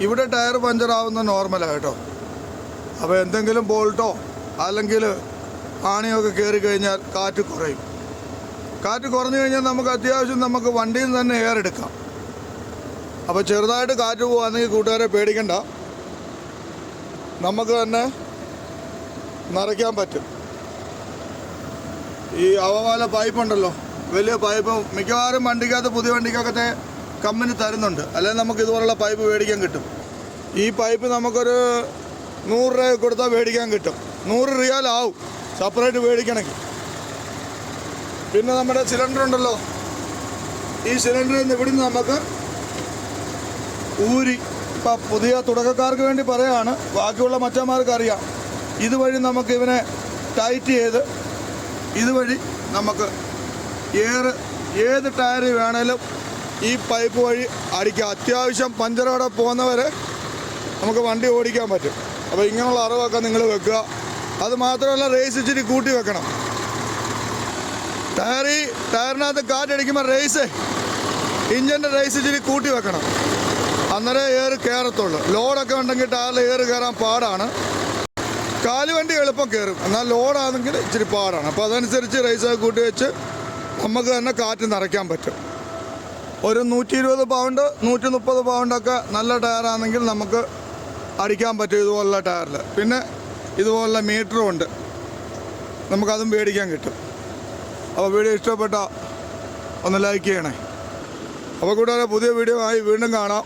ഇവിടെ ടയർ പഞ്ചറാവുന്ന നോർമലാണ് കേട്ടോ. അപ്പോൾ എന്തെങ്കിലും ബോൾട്ടോ അല്ലെങ്കിൽ ആണിയൊക്കെ കയറി കഴിഞ്ഞാൽ കാറ്റ് കുറയും. കാറ്റ് കുറഞ്ഞു കഴിഞ്ഞാൽ നമുക്ക് അത്യാവശ്യം നമുക്ക് വണ്ടിയിൽ നിന്ന് തന്നെ എയർ എടുക്കാം. അപ്പോൾ ചെറുതായിട്ട് കാറ്റ് പോകുകയാണെങ്കിൽ കൂട്ടുകാരെ പേടിക്കണ്ട. നമുക്ക് തന്നെ നിറയ്ക്കാൻ പറ്റും. ഈ അവവാല പൈപ്പ് ഉണ്ടല്ലോ. വലിയ പൈപ്പ് മിക്കവാറും വണ്ടിക്കകത്ത് പുതിയ വണ്ടിക്കകത്തെ കമ്പനി തരുന്നുണ്ട്. അല്ലെങ്കിൽ നമുക്ക് ഇതുപോലുള്ള പൈപ്പ് മേടിക്കാൻ കിട്ടും. ഈ പൈപ്പ് നമുക്കൊരു നൂറ് രൂപ കൊടുത്താൽ മേടിക്കാൻ കിട്ടും. നൂറ് റിയാൽ ആവും സെപ്പറേറ്റ് മേടിക്കണമെങ്കിൽ. പിന്നെ നമ്മുടെ സിലിണ്ടർ ഉണ്ടല്ലോ. ഈ സിലിണ്ടറിൽ നിന്ന് ഇവിടുന്ന് നമുക്ക് ഊരി ഇപ്പം പുതിയ തുടക്കക്കാർക്ക് വേണ്ടി പറയുകയാണ് ബാക്കിയുള്ള മറ്റന്മാർക്ക് അറിയാം. ഇതുവഴി നമുക്ക് ഇവനെ ടൈറ്റ് ചെയ്ത് ഇതുവഴി നമുക്ക് ഏറ് ഏത് ടയർ വേണേലും ഈ പൈപ്പ് വഴി അടിക്കുക. അത്യാവശ്യം പഞ്ചറോടെ പോകുന്നവരെ നമുക്ക് വണ്ടി ഓടിക്കാൻ പറ്റും. അപ്പോൾ ഇങ്ങനെയുള്ള അറിവൊക്കെ നിങ്ങൾ വെക്കുക. അത് മാത്രമല്ല റേസ് ഇച്ചിരി കൂട്ടി വെക്കണം. ടയറി ടയറിനകത്ത് കാറ്റടിക്കുമ്പോൾ റേസ് ഇഞ്ചിന്റെ റേസ് ഇച്ചിരി കൂട്ടി വെക്കണം. അന്നേരം ഏറ് കയറത്തുള്ളൂ ലോഡൊക്കെ ഉണ്ടെങ്കിൽ ടയറിൽ ഏറ് കയറാൻ പാടാണ്. കാലുവണ്ടി എളുപ്പം കയറും എന്നാൽ ലോഡാണെങ്കിൽ ഇച്ചിരി പാടാണ്. അപ്പോൾ അതനുസരിച്ച് റേസ് കൂട്ടി വെച്ച് നമുക്ക് തന്നെ കാറ്റ് നിറയ്ക്കാൻ പറ്റും. ഒരു നൂറ്റി ഇരുപത് പൗണ്ട് നൂറ്റി മുപ്പത് പൗണ്ടൊക്കെ നല്ല ടയറാണെങ്കിൽ നമുക്ക് അടിക്കാൻ പറ്റും ഇതുപോലുള്ള ടയറിൽ പിന്നെ ഇതുപോലുള്ള മീറ്ററും ഉണ്ട്. നമുക്കതും മേടിക്കാൻ കിട്ടും. അപ്പോൾ വീഡിയോ ഇഷ്ടപ്പെട്ട ഒന്ന് ലൈക്ക് ചെയ്യണേ. അപ്പോൾ കൂടാതെ പുതിയ വീഡിയോ ആയി വീണ്ടും കാണാം.